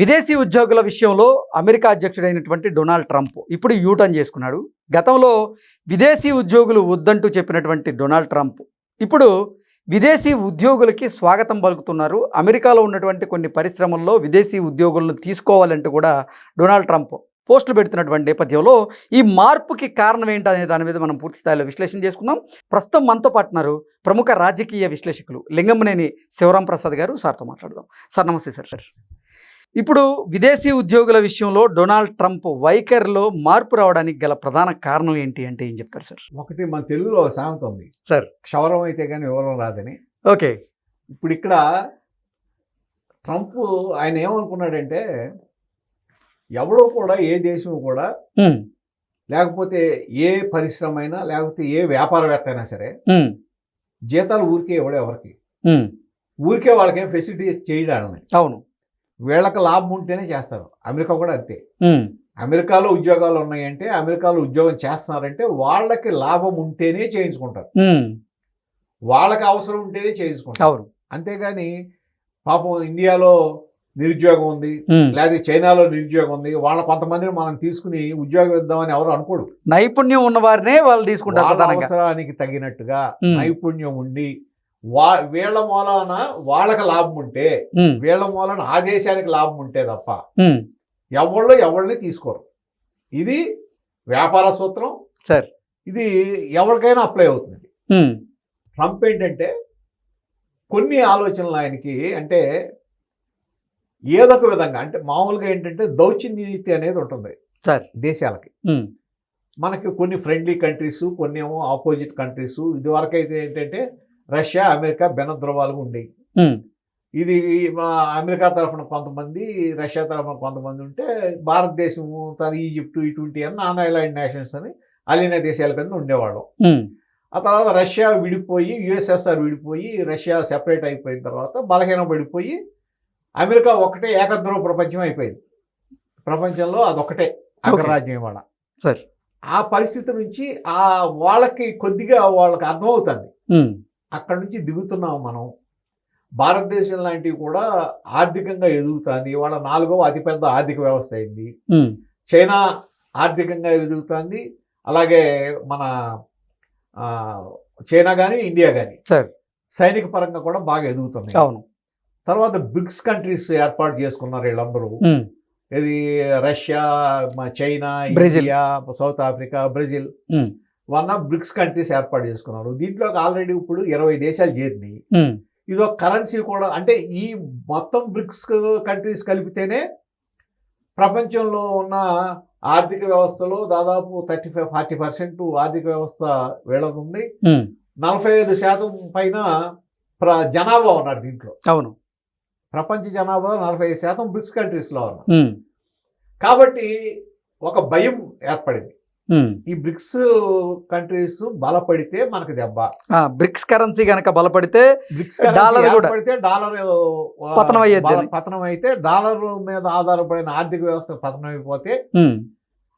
విదేశీ ఉద్యోగుల విషయంలో అమెరికా అధ్యక్షుడైనటువంటి డొనాల్డ్ ట్రంప్ ఇప్పుడు యూటర్న్ చేసుకున్నాడు. గతంలో విదేశీ ఉద్యోగులు వద్దంటూ చెప్పినటువంటి డొనాల్డ్ ట్రంప్ ఇప్పుడు విదేశీ ఉద్యోగులకి స్వాగతం పలుకుతున్నారు. అమెరికాలో ఉన్నటువంటి కొన్ని పరిశ్రమల్లో విదేశీ ఉద్యోగులను తీసుకోవాలంటూ కూడా డొనాల్డ్ ట్రంప్ పోస్టులు పెడుతున్నటువంటి నేపథ్యంలో ఈ మార్పుకి కారణం ఏంటనే దాని మీద మనం పూర్తి స్థాయిలో విశ్లేషణ చేసుకుందాం. ప్రస్తుతం మనతో పాటున్నారు ప్రముఖ రాజకీయ విశ్లేషకులు లింగంనేని శివరాం ప్రసాద్ గారు. సార్తో మాట్లాడదాం. సార్ నమస్తే సార్ సార్. ఇప్పుడు విదేశీ ఉద్యోగుల విషయంలో డొనాల్డ్ ట్రంప్ వైఖరిలో మార్పు రావడానికి గల ప్రధాన కారణం ఏంటి అంటే ఏం చెప్తారు సార్? ఒకటి మన తెలుగులో సామెత ఉంది. సార్. క్షవరం అయితే కానీ వివరం రాదని. ఓకే. ఇప్పుడు ఇక్కడ ట్రంప్ ఆయన ఏమనుకున్నాడంటే ఎవడో కూడా ఏ దేశం కూడా లేకపోతే ఏ పరిశ్రమ అయినా లేకపోతే ఏ వ్యాపారవేత్త అయినా సరే జీతాలు ఊరికే ఇవ్వడు ఎవరికి. ఊరికే వాళ్ళకేం ఫెసిలిటీ చేయడాలని అవును. వీళ్ళకి లాభం ఉంటేనే చేస్తారు. అమెరికా కూడా అంతే. అమెరికాలో ఉద్యోగాలు ఉన్నాయంటే అమెరికాలో ఉద్యోగం చేస్తున్నారంటే వాళ్ళకి లాభం ఉంటేనే చేయించుకుంటారు. వాళ్ళకి అవసరం ఉంటేనే చేయించుకుంటారు. అంతేగాని పాపం ఇండియాలో నిరుద్యోగం ఉంది లేదా చైనాలో నిరుద్యోగం ఉంది వాళ్ళ కొంతమందిని మనం తీసుకుని ఉద్యోగం ఇద్దామని ఎవరు అనుకోడు. నైపుణ్యం ఉన్న వారినే వాళ్ళు తీసుకుంటారు అవసరానికి తగినట్టుగా నైపుణ్యం ఉండి వా వీళ్ళ మూలాన వాళ్ళకి లాభం ఉంటే వీళ్ళ మూలాన ఆ దేశానికి లాభం ఉంటే తప్ప ఎవళ్ళు ఎవరిని తీసుకోరు. ఇది వ్యాపార సూత్రం. సార్. ఇది ఎవరికైనా అప్లై అవుతుంది ట్రంప్ ఏంటంటే కొన్ని ఆలోచనలు ఆయనకి అంటే ఏదొక విధంగా అంటే మామూలుగా ఏంటంటే దౌత్య నీతి అనేది ఉంటుంది సార్. దేశాలకి. మనకి కొన్ని ఫ్రెండ్లీ కంట్రీస్ కొన్ని ఏమో ఆపోజిట్ కంట్రీస్ ఇది వరకైతే ఏంటంటే రష్యా అమెరికా బెనద్రవాలుగా ఉండేవి. ఉమ్, ఇది మా అమెరికా తరఫున కొంతమంది రష్యా తరఫున కొంతమంది ఉంటే భారతదేశము తన ఈజిప్టు ఇటువంటి అని నాన్ ఐలాండ్ నేషన్స్ అని అలీన దేశాల కింద ఉండేవాళ్ళం. ఆ తర్వాత రష్యా విడిపోయి యుఎస్ఎస్ఆర్ విడిపోయి రష్యా సెపరేట్ అయిపోయిన తర్వాత బలహీనం పడిపోయి అమెరికా ఒకటే ఏకధ్రువ ప్రపంచం అయిపోయింది. ప్రపంచంలో అదొకటే అగ్రరాజ్యం ఇవాళ. సార్. ఆ పరిస్థితి నుంచి ఆ వాళ్ళకి కొద్దిగా వాళ్ళకి అర్థమవుతుంది. అక్కడ నుంచి దిగుతున్నాం మనం. భారతదేశం లాంటివి కూడా ఆర్థికంగా ఎదుగుతుంది. వాళ్ళ నాలుగవ అతిపెద్ద ఆర్థిక వ్యవస్థ అయింది. చైనా ఆర్థికంగా ఎదుగుతుంది. అలాగే మన ఆ, చైనా కానీ ఇండియా కానీ సైనిక పరంగా కూడా బాగా ఎదుగుతుంది అవును. తర్వాత బ్రిక్స్ కంట్రీస్ ఏర్పాటు చేసుకున్నారు వీళ్ళందరూ. ఇది Russia China Brazil. India South Africa Brazil. One of BRICS countries ఏర్పాటు చేసుకున్నారు. దీంట్లో ఆల్రెడీ ఇప్పుడు ఇరవై దేశాలు చేరినాయి. ఇది ఒక కరెన్సీ కూడా అంటే ఈ మొత్తం బ్రిక్స్ కంట్రీస్ కలిపితేనే ప్రపంచంలో ఉన్న ఆర్థిక వ్యవస్థలో దాదాపు థర్టీ ఫైవ్ ఫార్టీ పర్సెంట్ ఆర్థిక వ్యవస్థ వీళ్ళది ఉంది ఉమ్, నలభై ఐదు శాతం పైన ప్ర జనాభా ఉన్నారు దీంట్లో. అవును. ప్రపంచ జనాభా నలభై ఐదు శాతం బ్రిక్స్ కంట్రీస్లో ఉన్నారు. కాబట్టి ఒక భయం ఏర్పడింది. ఈ బ్రిక్స్ కంట్రీస్ బలపడితే మనకు దెబ్బ. బ్రిక్స్ కరెన్సీ గనక బలపడితే బ్రిక్స్ డాలర్. పడితే డాలర్ పతనం అయ్యేది. పతనం అయితే డాలర్ మీద ఆధారపడిన ఆర్థిక వ్యవస్థ పతనం అయిపోతే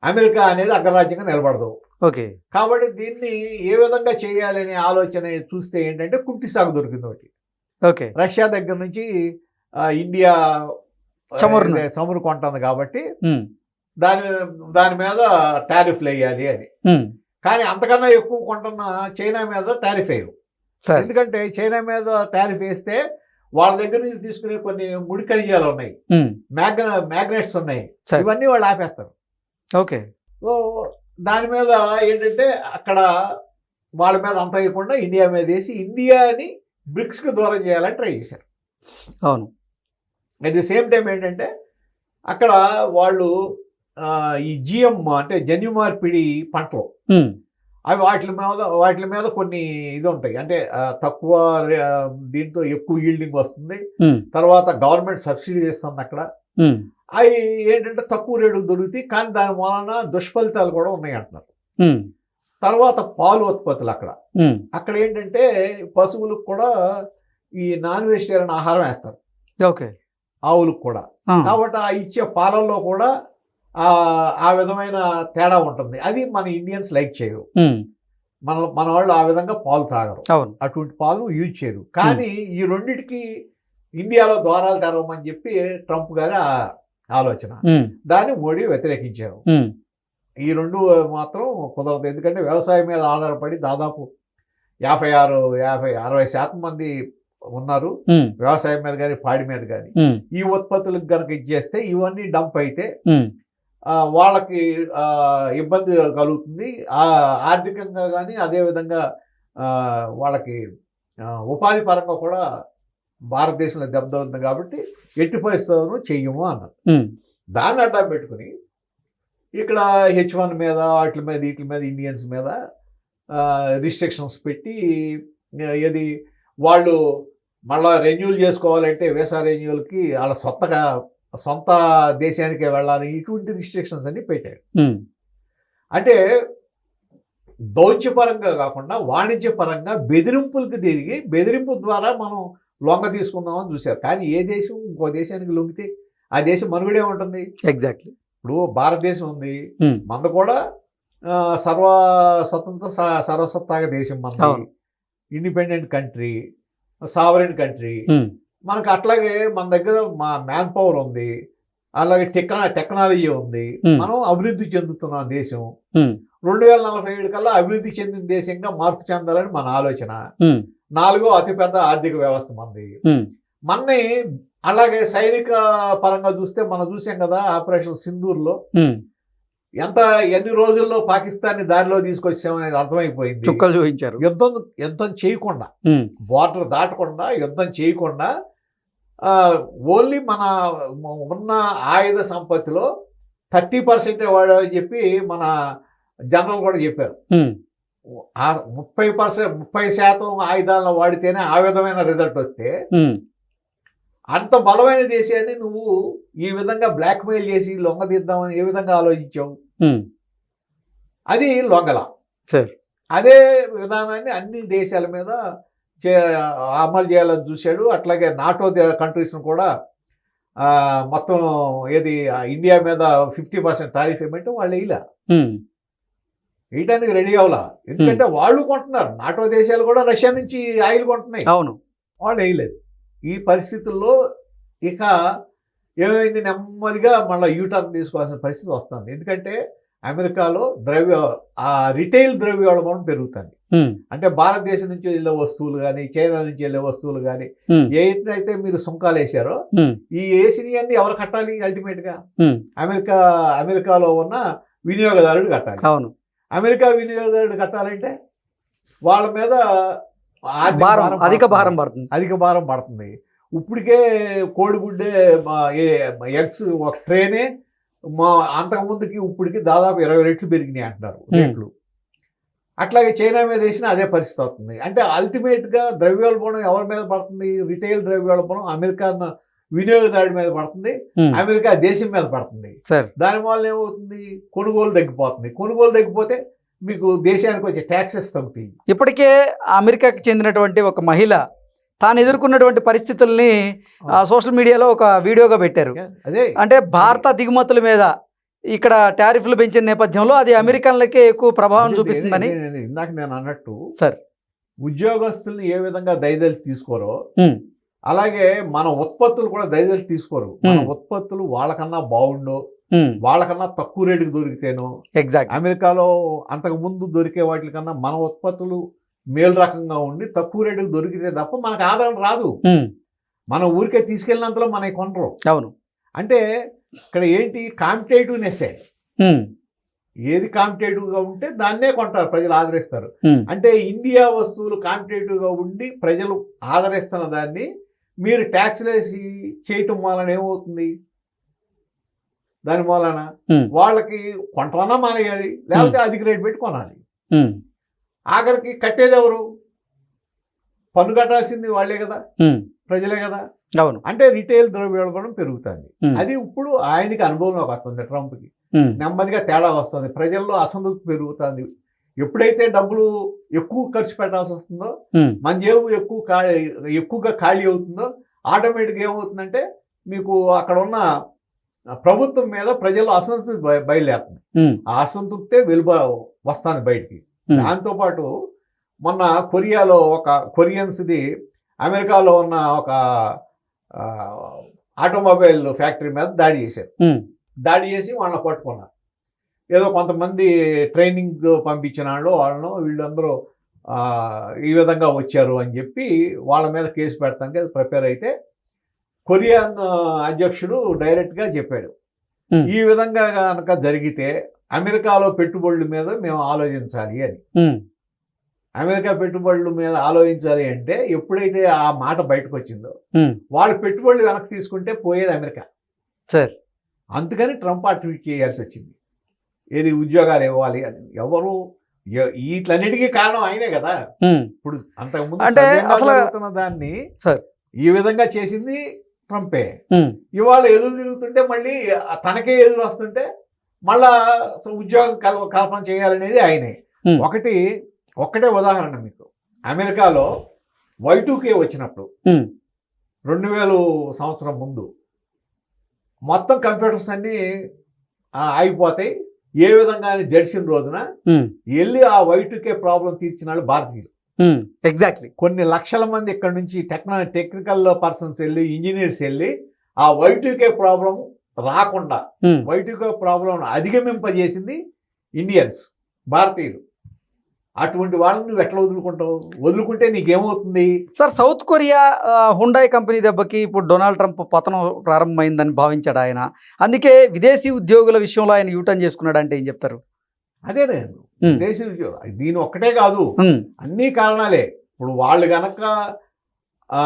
అమెరికా అనేది అగ్రరాజ్యంగా నిలబడదు. ఓకే. కాబట్టి దీన్ని ఏ విధంగా చేయాలి అనే ఆలోచన చూస్తే ఏంటంటే కుంటి సాగు దొరికింది ఒకటి. ఓకే. రష్యా దగ్గర నుంచి ఇండియా. ఇదే చమురు కొంటుంది కాబట్టి దాని దాని మీద టారిఫ్లు వేయాలి అని. కానీ అంతకన్నా ఎక్కువ కొంటున్న చైనా మీద టారిఫ్ వేయరు. ఎందుకంటే చైనా మీద టారిఫ్ వేస్తే వాళ్ళ దగ్గర నుంచి తీసుకునే కొన్ని ముడి ఖనిజాలు ఉన్నాయి. మ్యాగ్న మ్యాగ్నెట్స్ ఉన్నాయి. ఇవన్నీ వాళ్ళు ఆపేస్తారు. ఓకే. సో దాని మీద ఏంటంటే అక్కడ వాళ్ళ మీద అంత వేయకుండా ఇండియా మీద వేసి ఇండియాని బ్రిక్స్కి దూరం చేయాలని ట్రై చేశారు. అవును. అట్ ది సేమ్ టైం ఏంటంటే అక్కడ వాళ్ళు ఈ జిఎం అంటే జన్యు మార్పిడి పంటలు అవి వాటి మీద వాటి మీద కొన్ని ఇది ఉంటాయి. అంటే తక్కువ దీంతో ఎక్కువ ఈల్డింగ్ వస్తుంది. తర్వాత గవర్నమెంట్ సబ్సిడీ ఇస్తుంది అక్కడ. అవి ఏంటంటే తక్కువ రేటు దొరుకుతాయి. కానీ దాని వలన దుష్ఫలితాలు కూడా ఉన్నాయి అంటున్నారు. తర్వాత పాలు ఉత్పత్తులు అక్కడ. అక్కడ ఏంటంటే పశువులకు కూడా ఈ నాన్ వెజిటేరియన్ ఆహారం వేస్తారు. ఓకే. ఆవులకు కూడా. కాబట్టి ఆ ఇచ్చే పాలల్లో కూడా ఆ విధమైన తేడా ఉంటుంది. అది మన ఇండియన్స్ లైక్ చేయరు. మన మన వాళ్ళు ఆ విధంగా పాలు తాగరు. అటువంటి పాలు యూజ్ చేయరు. కానీ ఈ రెండిటికి ఇండియాలో ద్వారాలు తెరవమని చెప్పి ట్రంప్ గారు ఆలోచన. దాన్ని మోడీ వ్యతిరేకించారు. ఈ రెండు మాత్రం కుదరదు. ఎందుకంటే వ్యవసాయం మీద ఆధారపడి దాదాపు యాభై ఆరు యాభై అరవై శాతం మంది ఉన్నారు. వ్యవసాయం మీద కానీ పాడి మీద కానీ ఈ ఉత్పత్తులకు కనుక ఇచ్చేస్తే ఇవన్నీ డంప్ అయితే వాళ్ళకి ఇబ్బంది కలుగుతుంది. ఆ ఆర్థికంగా కానీ అదేవిధంగా వాళ్ళకి ఉపాధి పరంగా కూడా భారతదేశంలో దెబ్బతలుతుంది కాబట్టి ఎట్టి పరిస్థితులను చెయ్యము అన్నారు. దాన్ని అడ్డం పెట్టుకుని ఇక్కడ హెచ్ వన్ మీద వాటి మీద వీటి మీద ఇండియన్స్ మీద రిస్ట్రిక్షన్స్ పెట్టి ఏది వాళ్ళు మళ్ళా రెన్యూల్ చేసుకోవాలంటే వీసా రెన్యూల్కి వాళ్ళ సొంతగా సొంత దేశానికే వెళ్ళాలి ఇటువంటి రిస్ట్రిక్షన్స్ అన్ని పెట్టాడు. అంటే దౌత్యపరంగా కాకుండా వాణిజ్యపరంగా బెదిరింపులకు తిరిగి బెదిరింపు ద్వారా మనం లొంగ తీసుకుందామని చూశారు. కానీ ఏ దేశం ఇంకో దేశానికి లొంగితే ఆ దేశం మనుగడే ఉంటుంది. ఎగ్జాక్ట్లీ ఇప్పుడు భారతదేశం ఉంది. మంద కూడా సర్వ స్వతంత్ర స- సర్వసత్తాక దేశం అవును. ఇండిపెండెంట్ కంట్రీ సావరెన్ కంట్రీ మనకు అట్లాగే మన దగ్గర మా మ్యాన్ పవర్ ఉంది. అలాగే టెక్నా టెక్నాలజీ ఉంది. మనం అభివృద్ధి చెందుతున్న దేశం. రెండు వేల నలభై ఏడు కల్లా అభివృద్ధి చెందిన దేశంగా మార్పు చెందాలని మన ఆలోచన. నాలుగో అతిపెద్ద ఆర్థిక వ్యవస్థ మనది. మనని అలాగే సైనిక పరంగా చూస్తే మనం చూసాం కదా ఆపరేషన్ సింధూర్లో. ఎంత ఎన్ని రోజుల్లో పాకిస్తాన్ దారిలో తీసుకొచ్చామనేది అర్థమైపోయింది. చుక్కలు చూపించారు. యుద్ధం యుద్ధం చేయకుండా బార్డర్ దాటకుండా యుద్ధం చేయకుండా ఆ, ఓన్లీ మన ఉన్న ఆయుధ సంపత్తిలో థర్టీ పర్సెంటే వాడని చెప్పి మన జనరల్ కూడా చెప్పారు. ముప్పై పర్సెంట్ ముప్పై శాతం ఆయుధాలను వాడితేనే ఆ విధమైన రిజల్ట్ వస్తే అంత బలమైన దేశాన్ని నువ్వు ఈ విధంగా బ్లాక్మెయిల్ చేసి లొంగదీద్దామని ఏ విధంగా ఆలోచించావు? అది లొంగల. సార్. అదే విధానాన్ని అన్ని దేశాల మీద చే అమలు చేయాలని చూశాడు. అట్లాగే నాటో కంట్రీస్ను కూడా మొత్తం ఏది ఇండియా మీద ఫిఫ్టీ పర్సెంట్ టారిఫ్ ఏమంటే వాళ్ళు వేయలే. ఉమ్, వేయటానికి రెడీ అవ్వాలా ఎందుకంటే వాళ్ళు కొంటున్నారు. నాటో దేశాలు కూడా రష్యా నుంచి ఆయిల్ కొంటున్నాయి. అవును. వాళ్ళు వేయలేదు. ఈ పరిస్థితుల్లో ఇక ఏమైంది నెమ్మదిగా మళ్ళీ యూటర్న్ తీసుకోవాల్సిన పరిస్థితి వస్తుంది. ఎందుకంటే అమెరికాలో ద్రవ్య ఆ రిటైల్ ద్రవ్యోల్బణం పెరుగుతుంది. అంటే భారతదేశం నుంచి వెళ్ళే వస్తువులు కానీ చైనా నుంచి వెళ్ళే వస్తువులు కానీ ఏదైతే మీరు సుంకాలు వేసారో ఈ వేసినవి అన్ని ఎవరు కట్టాలి అల్టిమేట్గా? అమెరికా అమెరికాలో ఉన్న వినియోగదారుడు కట్టాలి. అవును. అమెరికా వినియోగదారుడు కట్టాలంటే వాళ్ళ మీద భారం అధిక. భారం పడుతుంది. అధిక భారం పడుతుంది. ఇప్పటికే కోడిగుడ్డే ఎగ్స్ ఒక ట్రైనే మా అంతకుముందుకి ఇప్పటికి దాదాపు ఇరవై రెట్లు పెరిగినాయి అంటున్నారు. రేట్లు. అట్లాగే చైనా మీద వేసినా అదే పరిస్థితి అవుతుంది. అంటే అల్టిమేట్గా ద్రవ్యోల్బణం ఎవరి మీద పడుతుంది? రిటైల్ ద్రవ్యోల్బణం అమెరికా వినియోగదారుడి మీద పడుతుంది. అమెరికా దేశం మీద పడుతుంది. దాని వల్ల ఏమవుతుంది? కొనుగోలు తగ్గిపోతుంది. కొనుగోలు తగ్గిపోతే మీకు దేశానికి వచ్చే ట్యాక్సెస్ తగ్గుతాయి. ఇప్పటికే అమెరికాకి చెందినటువంటి ఒక మహిళ తాను ఎదుర్కొన్నటువంటి పరిస్థితుల్ని సోషల్ మీడియాలో ఒక వీడియోగా పెట్టారు. అదే. అంటే భారత దిగుమతుల మీద ఇక్కడ టారిఫ్లు పెంచిన నేపథ్యంలో అది అమెరికన్లకే ఎక్కువ ప్రభావం చూపిస్తుందని. ఇందాక నేను అన్నట్టు సార్. ఉద్యోగస్తుల్ని ఏ విధంగా దయదలిచి తీసుకోరో అలాగే మన ఉత్పత్తులు కూడా దయదలిచి తీసుకోరు. మన. ఉత్పత్తులు వాళ్ళకన్నా బాగుండో వాళ్ళకన్నా తక్కువ రేటుకి దొరికితేనో ఎగ్జాక్ట్ అమెరికాలో అంతకు ముందు దొరికే వాటికన్నా మన ఉత్పత్తులు మేలు రకంగా ఉండి తక్కువ రేటుకి దొరికితే తప్ప మనకు ఆదాయం రాదు. మన ఊరికే తీసుకెళ్ళినంతలో మనకి కొనరు. అవును. అంటే ఇక్కడ ఏంటి? కాంపిటేటివ్నెస్సే ఏది కాంపిటేటివ్గా ఉంటే దాన్నే కొంటారు ప్రజలు ఆదరిస్తారు. అంటే ఇండియా వస్తువులు కాంపిటేటివ్గా ఉండి ప్రజలు ఆదరిస్తున్న దాన్ని మీరు ట్యాక్స్లు వేసి చేయటం వలన ఏమవుతుంది? దాని మూలన వాళ్ళకి కొంటమన్నా మానేయాలి లేకపోతే అధిక రేటు పెట్టి కొనాలి. ఆఖరికి కట్టేది ఎవరు? పన్ను కట్టాల్సింది వాళ్ళే కదా ప్రజలే కదా. అవును. అంటే రిటైల్ ద్రవ్యోల్బణం పెరుగుతుంది. అది ఇప్పుడు ఆయనకి అనుభవంలోకి వస్తుంది ట్రంప్కి. నెమ్మదిగా తేడా వస్తుంది. ప్రజల్లో అసంతృప్తి పెరుగుతుంది. ఎప్పుడైతే డబ్బులు ఎక్కువ ఖర్చు పెట్టాల్సి వస్తుందో మన జేబు ఎక్కువ ఖాళీ ఎక్కువగా ఖాళీ అవుతుందో ఆటోమేటిక్గా ఏమవుతుందంటే మీకు అక్కడ ఉన్న ప్రభుత్వం మీద ప్రజల్లో అసంతృప్తి బయ- బయలుదేరుతుంది ఆ అసంతృప్తే వెలుబ వస్తుంది బయటికి. దాంతోపాటు మొన్న కొరియాలో ఒక కొరియన్స్ది అమెరికాలో ఉన్న ఒక ఆటోమొబైల్ ఫ్యాక్టరీ మీద దాడి చేశారు. దాడి చేసి వాళ్ళని పట్టుకున్నారు. ఏదో కొంతమంది ట్రైనింగ్ పంపించిన వాళ్ళు వాళ్ళను వీళ్ళందరూ ఆ, ఈ విధంగా వచ్చారు అని చెప్పి వాళ్ళ మీద కేసు పెడతానికి ప్రిపేర్ అయితే కొరియాన్ అధ్యక్షుడు డైరెక్ట్గా చెప్పాడు. ఈ విధంగా కనుక జరిగితే అమెరికాలో పెట్టుబడుల మీద మేము ఆలోచించాలి అని. అమెరికా పెట్టుబడుల మీద ఆలోచించాలి అంటే ఎప్పుడైతే ఆ మాట బయటకు వచ్చిందో వాళ్ళు పెట్టుబడులు వెనక్కి తీసుకుంటే పోయేది అమెరికా. సార్. అందుకని ట్రంప్ ఆ ట్వీట్ చేయాల్సి వచ్చింది. ఏది ఉద్యోగాలు ఇవ్వాలి అని. ఎవరు? వీటిలన్నిటికీ కారణం ఆయనే కదా. ఇప్పుడు అంతకుముందు దాన్ని. ఈ విధంగా చేసింది ట్రంపే. ఇవాళ ఎదురు తిరుగుతుంటే మళ్ళీ తనకే ఎదురు వస్తుంటే మళ్ళా ఉద్యోగం కల్ కల్పన చేయాలనేది ఆయనే. ఒకటి ఒక్కటే ఉదాహరణ మీకు. అమెరికాలో వైటూకే వచ్చినప్పుడు రెండు వేలు సంవత్సరం ముందు మొత్తం కంప్యూటర్స్ అన్నీ ఆగిపోతాయి. ఏ విధంగా జడిసిన రోజున వెళ్ళి ఆ వైటుకే ప్రాబ్లం తీర్చిన వాళ్ళు భారతీయులు. ఎగ్జాక్ట్లీ కొన్ని లక్షల మంది ఇక్కడ నుంచి టెక్న టెక్నికల్ పర్సన్స్ వెళ్ళి ఇంజనీర్స్ వెళ్ళి ఆ వైటుకే ప్రాబ్లం రాకుండా ఉమ్. వైటుకే ప్రాబ్లం అధిగమింపజేసింది ఇండియన్స్ భారతీయులు. అటువంటి వాళ్ళని నువ్వు ఎట్లా వదులుకుంటావు? వదులుకుంటే నీకేమవుతుంది? Sir South Korea Hyundai company దెబ్బకి ఇప్పుడు డొనాల్డ్ ట్రంప్ పతనం ప్రారంభమైందని భావించాడు ఆయన. అందుకే విదేశీ ఉద్యోగుల విషయంలో ఆయన యూటర్న్ చేసుకున్నాడు అంటే ఏం చెప్తారు? అదే దేశ దీని ఒక్కటే కాదు. అన్ని కారణాలే. ఇప్పుడు వాళ్ళు గనక ఆ,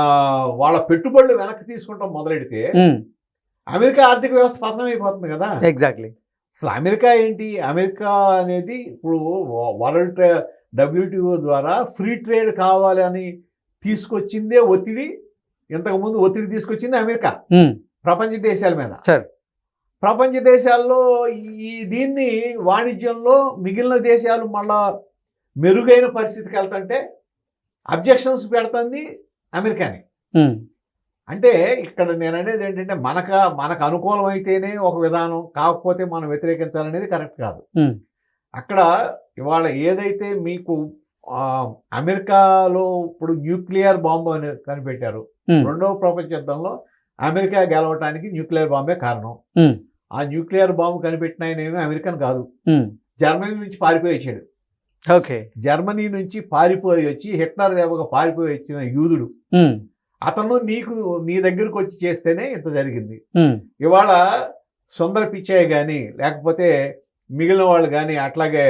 వాళ్ళ పెట్టుబడులు వెనక్కి తీసుకుంటాం మొదలెడితే అమెరికా ఆర్థిక వ్యవస్థ పతనం అయిపోతుంది కదా. ఎగ్జాక్ట్లీ అసలు అమెరికా ఏంటి? అమెరికా అనేది ఇప్పుడు వరల్డ్ డబ్ల్యూటీఓ ద్వారా ఫ్రీ ట్రేడ్ కావాలి అని తీసుకొచ్చిందే ఒత్తిడి. ఇంతకుముందు ఒత్తిడి తీసుకొచ్చింది అమెరికా. ప్రపంచ దేశాల మీద. సరే. ప్రపంచ దేశాల్లో ఈ దీన్ని వాణిజ్యంలో మిగిలిన దేశాలు మళ్ళా మెరుగైన పరిస్థితికి వెళ్తుంటే అబ్జెక్షన్స్ పెడుతుంది అమెరికాని. అంటే ఇక్కడ నేను అనేది ఏంటంటే మనక మనకు అనుకూలం అయితేనే ఒక విధానం కాకపోతే మనం వ్యతిరేకించాలనేది కరెక్ట్ కాదు. అక్కడ ఇవాళ ఏదైతే మీకు అమెరికాలో ఇప్పుడు న్యూక్లియర్ బాంబు అని కనిపెట్టారు. రెండవ ప్రపంచ యుద్ధంలో అమెరికా గెలవటానికి న్యూక్లియర్ బాంబే కారణం. ఆ న్యూక్లియర్ బాంబు కనిపెట్టిన ఆయన ఏమీ అమెరికన్ కాదు. ఉమ్, జర్మనీ నుంచి పారిపోయి వచ్చాడు. ఓకే జర్మనీ నుంచి పారిపోయి వచ్చి హిట్లర్ దేవగా పారిపోయి వచ్చిన యూదుడు. ఉమ్, అతను నీకు నీ దగ్గరకు వచ్చి చేస్తేనే ఇంత జరిగింది. ఉమ్, ఇవాళ సుందర పిచ్చయ్య కానీ లేకపోతే మిగిలిన వాళ్ళు కానీ అట్లాగే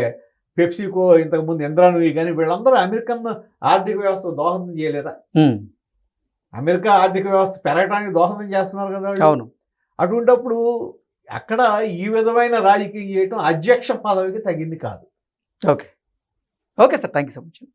పెప్సికో ఇంతకుముందు ఇంద్రానుయి కానీ వీళ్ళందరూ అమెరికన్ ఆర్థిక వ్యవస్థ దోహదం చేయలేదా? అమెరికా ఆర్థిక వ్యవస్థ పెరగడానికి దోహదం చేస్తున్నారు కదా. అవును. అటువంటప్పుడు అక్కడ ఈ విధమైన రాజకీయం చేయటం అధ్యక్ష పదవికి తగింది కాదు. Okay. Okay sir. Thank you so much.